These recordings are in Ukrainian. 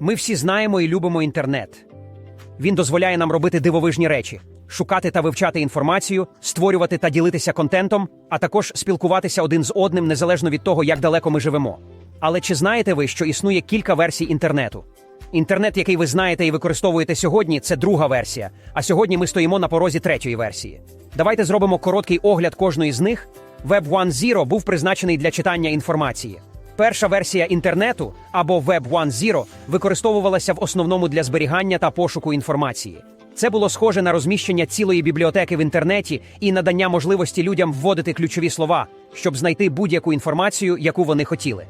Ми всі знаємо і любимо інтернет. Він дозволяє нам робити дивовижні речі, шукати та вивчати інформацію, створювати та ділитися контентом, а також спілкуватися один з одним незалежно від того, як далеко ми живемо. Але чи знаєте ви, що існує кілька версій інтернету? Інтернет, який ви знаєте і використовуєте сьогодні, це друга версія. А сьогодні ми стоїмо на порозі третьої версії. Давайте зробимо короткий огляд кожної з них. Web 1.0 був призначений для читання інформації. Перша версія інтернету або Web 1.0 використовувалася в основному для зберігання та пошуку інформації. Це було схоже на розміщення цілої бібліотеки в інтернеті і надання можливості людям вводити ключові слова, щоб знайти будь-яку інформацію, яку вони хотіли.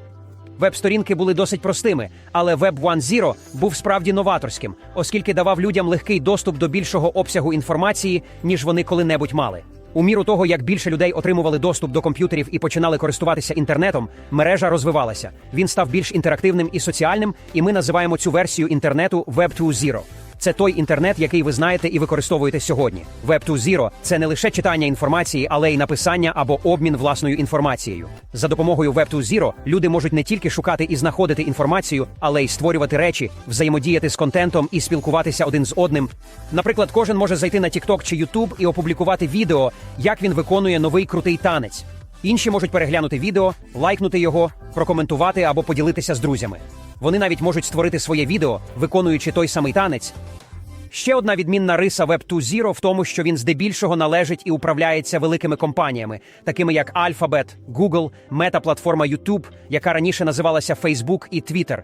Веб-сторінки були досить простими, але Web 1.0 був справді новаторським, оскільки давав людям легкий доступ до більшого обсягу інформації, ніж вони коли-небудь мали. У міру того, як більше людей отримували доступ до комп'ютерів і починали користуватися інтернетом, мережа розвивалася. Він став більш інтерактивним і соціальним, і ми називаємо цю версію інтернету Web 2.0. Це той інтернет, який ви знаєте і використовуєте сьогодні. Web 2.0 – це не лише читання інформації, але й написання або обмін власною інформацією. За допомогою Web 2.0 люди можуть не тільки шукати і знаходити інформацію, але й створювати речі, взаємодіяти з контентом і спілкуватися один з одним. Наприклад, кожен може зайти на TikTok чи YouTube і опублікувати відео, як він виконує новий крутий танець. Інші можуть переглянути відео, лайкнути його, прокоментувати або поділитися з друзями. Вони навіть можуть створити своє відео, виконуючи той самий танець. Ще одна відмінна риса Web 2.0 в тому, що він здебільшого належить і управляється великими компаніями, такими як Alphabet, Google, мета-платформа YouTube, яка раніше називалася Facebook і Twitter.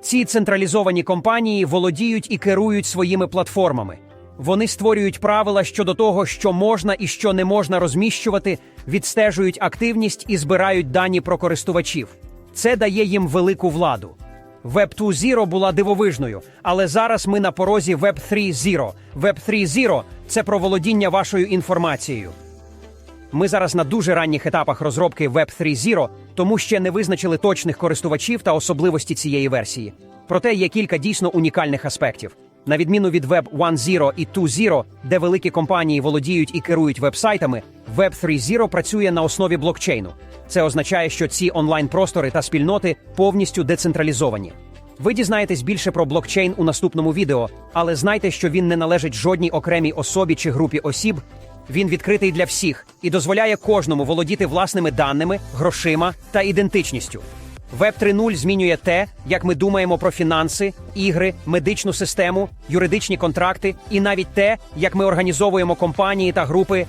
Ці централізовані компанії володіють і керують своїми платформами. Вони створюють правила щодо того, що можна і що не можна розміщувати, відстежують активність і збирають дані про користувачів. Це дає їм велику владу. Web 2.0 була дивовижною, але зараз ми на порозі Web 3.0. Web 3.0 – це про володіння вашою інформацією. Ми зараз на дуже ранніх етапах розробки Web 3.0, тому ще не визначили точних користувачів та особливості цієї версії. Проте є кілька дійсно унікальних аспектів. На відміну від Web 1.0 і 2.0, де великі компанії володіють і керують вебсайтами, Web 3.0 працює на основі блокчейну. Це означає, що ці онлайн-простори та спільноти повністю децентралізовані. Ви дізнаєтесь більше про блокчейн у наступному відео, але знайте, що він не належить жодній окремій особі чи групі осіб. Він відкритий для всіх і дозволяє кожному володіти власними даними, грошима та ідентичністю. Web 3.0 змінює те, як ми думаємо про фінанси, ігри, медичну систему, юридичні контракти і навіть те, як ми організовуємо компанії та групи.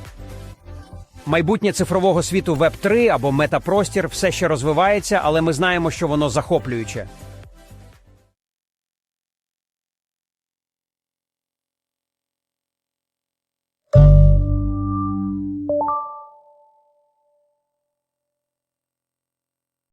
Майбутнє цифрового світу Веб 3 або метапростір все ще розвивається, але ми знаємо, що воно захоплююче.